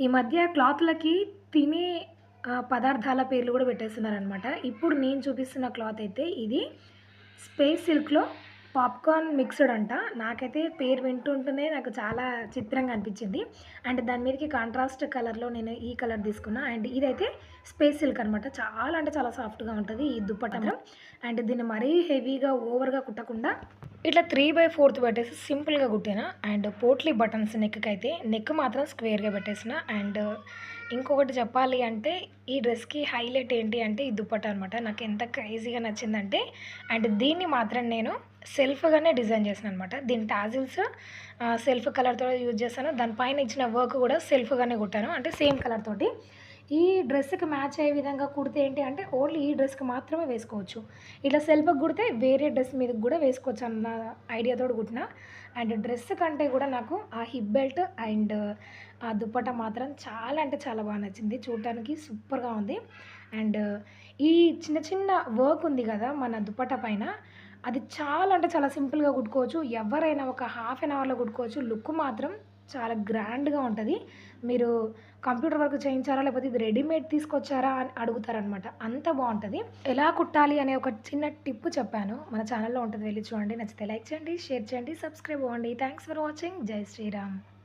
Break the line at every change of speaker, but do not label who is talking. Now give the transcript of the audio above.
ఈ మధ్య క్లాత్‌లకి తినే పదార్థాల పేర్లు కూడా పెట్టేస్తున్నారనమాట. ఇప్పుడు నేను చూపిస్తున్న క్లాత్ అయితే ఇది స్పేస్ సిల్క్‌లో పాప్‌కార్న్ మిక్స్‌డ్ అంట. నాకైతే పేరు వింటుంటేనే నాకు చాలా చిత్రంగా అనిపించింది. అండ్ దాని మీదకి కాంట్రాస్ట్ కలర్‌లో నేను ఈ కలర్ తీసుకున్నా. అండ్ ఇదైతే స్పేస్ సిల్క్ అనమాట. చాలా అంటే చాలా సాఫ్ట్‌గా ఉంటుంది ఈ దుప్పటం అండ్ దీన్ని మరీ హెవీగా ఓవర్‌గా కుట్టకుండా ఇట్లా 3/4 పెట్టేసి సింపుల్‌గా కుట్టాను. అండ్ పోట్లీ బటన్స్ నెక్కి అయితే నెక్ మాత్రం స్క్వేర్‌గా పెట్టేసిన. అండ్ ఇంకొకటి చెప్పాలి అంటే ఈ డ్రెస్‌కి హైలైట్ ఏంటి అంటే ఈ దుప్పట అనమాట. నాకు ఎంత క్రేజీగా నచ్చిందంటే అండ్ దీన్ని మాత్రం నేను సెల్ఫ్‌గానే డిజైన్ చేసాను అనమాట. దీని టాజిల్స్ సెల్ఫ్ కలర్‌తో యూజ్ చేశాను. దానిపైన ఇచ్చిన వర్క్ కూడా సెల్ఫ్‌గానే కుట్టాను. అంటే సేమ్ కలర్ తోటి. ఈ డ్రెస్‌కి మ్యాచ్ అయ్యే విధంగా కుడితే ఏంటి అంటే ఓన్లీ ఈ డ్రెస్‌కి మాత్రమే వేసుకోవచ్చు. ఇట్లా సెల్ఫ్‌కి కుడితే వేరే డ్రెస్ మీద కూడా వేసుకోవచ్చు అన్న ఐడియాతో కుట్టిన. అండ్ డ్రెస్ కంటే కూడా నాకు ఆ హిప్ బెల్ట్ అండ్ ఆ దుప్పట మాత్రం చాలా అంటే చాలా బాగా నచ్చింది. చూడటానికి సూపర్‌గా ఉంది. అండ్ ఈ చిన్న చిన్న వర్క్ ఉంది కదా! మన దుప్పట పైన అది చాలా అంటే చాలా సింపుల్‌గా కుట్టుకోవచ్చు. ఎవరైనా ఒక హాఫ్ అన్ అవర్‌లో కుట్టుకోవచ్చు. లుక్ మాత్రం చాలా గ్రాండ్‌గా ఉంటుంది మీరు కంప్యూటర్ వర్క్ చేయించారా? లేకపోతే ఇది రెడీమేడ్ తీసుకొచ్చారా? అని అడుగుతారనమాట. అంత బాగుంటుంది ఎలా కుట్టాలి అనే ఒక చిన్న టిప్ చెప్పాను. మన ఛానల్లో ఉంటుంది వెళ్ళి చూడండి. నచ్చితే లైక్ చేయండి, షేర్ చేయండి, సబ్స్క్రైబ్ అవ్వండి. Thanks for watching. జై శ్రీరామ్.